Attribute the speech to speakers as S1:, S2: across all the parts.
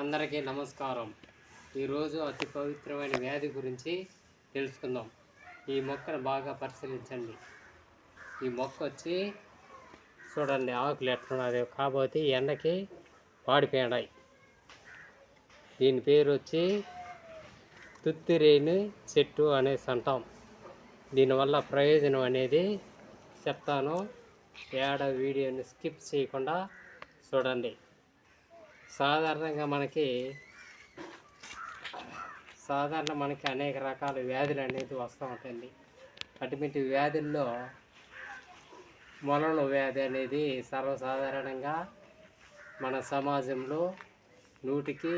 S1: అందరికీ నమస్కారం. ఈరోజు అతి పవిత్రమైన వ్యాధి గురించి తెలుసుకుందాం. ఈ మొక్కను బాగా పరిశీలించండి. ఈ మొక్క వచ్చి చూడండి ఆకులు ఎట్లున్నది కాకపోతే ఎండకి పాడిపోయాయి దీని పేరు వచ్చి తుత్తిరేణి చెట్టు అనేసి అంటాం. దీనివల్ల ప్రయోజనం అనేది చెప్తాను. ఏడ వీడియోని స్కిప్ చేయకుండా చూడండి. సాధారణంగా మనకి సాధారణ మనకి అనేక రకాల వ్యాధులు అనేది వస్తూ ఉంటుంది అటువంటి వ్యాధుల్లో మొలల వ్యాధి అనేది సర్వసాధారణంగా మన సమాజంలో నూటికి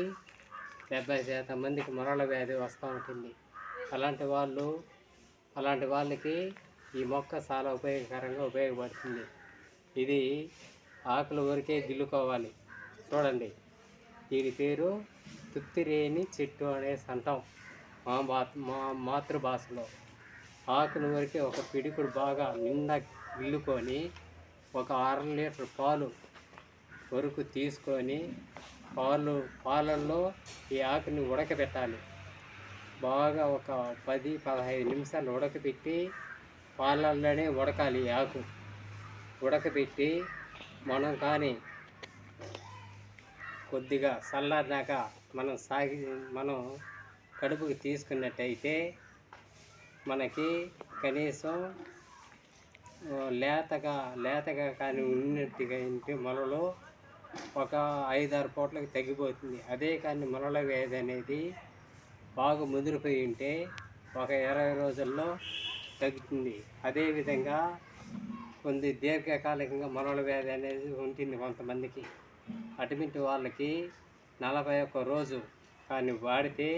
S1: డెబ్బై శాతం మందికి మొలల వ్యాధి వస్తూ ఉంటుంది. అలాంటి వాళ్ళు అలాంటి వాళ్ళకి ఈ మొక్క చాలా ఉపయోగకరంగా ఉపయోగపడుతుంది. ఇది ఆకులు ఊరికే గిల్లుకోవాలి. చూడండి. దీని పేరు తుత్తిరేణి చెట్టు అనేసి అంటాం మా మా మా మాతృభాషలో. ఆకుల వరకే ఒక పిడికుడు బాగా నిండా ఇల్లుకొని ఒక అర లీటర్ పాలు వరకు తీసుకొని పాలు పాలల్లో ఈ ఆకుని ఉడకబెట్టాలి. బాగా ఒక పది పదహైదు నిమిషాలు ఉడకబెట్టి పాలల్లోనే ఉడకాలి ఈ ఆకు. ఉడకబెట్టి మనం కానీ కొద్దిగా చల్లారినాక మనం సాగి మనం కడుపుకి తీసుకున్నట్టయితే మనకి కనీసం లేతగా లేతగా కానీ ఉన్నట్టుగా ఇంటి మొలలో ఒక ఐదారు పూటలకు తగ్గిపోతుంది. అదే కానీ మొలల వ్యాధి అనేది బాగా ముదిరిపోయి ఉంటే ఒక ఇరవై రోజుల్లో తగ్గుతుంది. అదేవిధంగా కొన్ని దీర్ఘకాలికంగా మొలల వ్యాధి అనేది ఉంటుంది కొంతమందికి. అటువంటి వాళ్ళకి నలభై ఒక్క రోజు కానీ వాడితే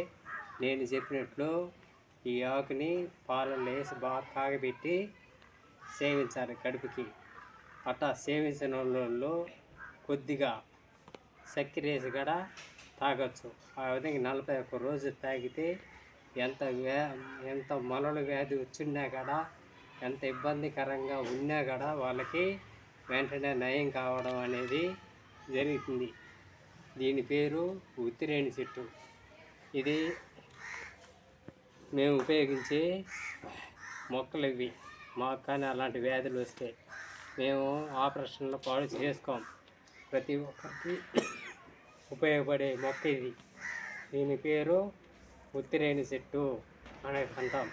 S1: నేను చెప్పినట్లు ఈ ఆకుని పాలల్లో వేసి బాగా కాగబెట్టి సేవించాలి కడుపుకి. అట్టా సేవించిన వాళ్ళు కొద్దిగా చక్కెర వేసి కూడా తాగొచ్చు. ఆ విధంగా నలభై ఒక్క రోజు తాగితే ఎంత వ్యా ఎంత మొలల వ్యాధి వచ్చినా కూడా ఎంత ఇబ్బందికరంగా ఉన్నా కూడా వాళ్ళకి వెంటనే నయం కావడం అనేది జరుగుతుంది. దీని పేరు ఉత్తిరేణి చెట్టు. ఇది మేము ఉపయోగించే మొక్కలు ఇవి. మాకు కానీ అలాంటి వ్యాధులు వస్తే మేము ఆపరేషన్లో పాడు చేసుకోం. ప్రతి ఒక్కరికి ఉపయోగపడే మొక్క ఇది. దీని పేరు ఉత్తిరేణి చెట్టు అనేది అంటాం.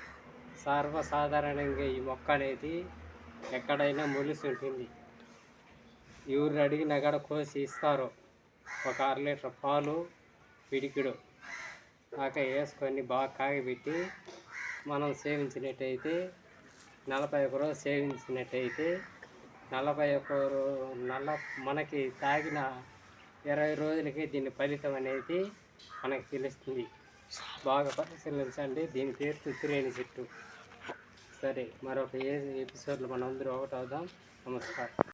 S1: సర్వసాధారణంగా ఈ మొక్క అనేది ఎక్కడైనా మొలిసి ఉంటుంది. ఎవరిని అడిగినా కూడా కోసి ఇస్తారు? ఒక అర లీటర్ పాలు పిడికిడు. దాకా వేసుకొని బాగా కాగబెట్టి మనం సేవించినట్టయితే నలభై ఒక్క రోజు సేవించినట్టయితే నలభై ఒక్క నల్ల మనకి తాగిన ఇరవై రోజులకి దీని ఫలితం అనేది మనకి తెలుస్తుంది. బాగా పరిశీలించండి. దీని పేరు తుత్తిరేణి చెట్టు. సరే మరొక ఏ ఎపిసోడ్లో మనం అందరూ ఒకటి అవుదాం నమస్కారం.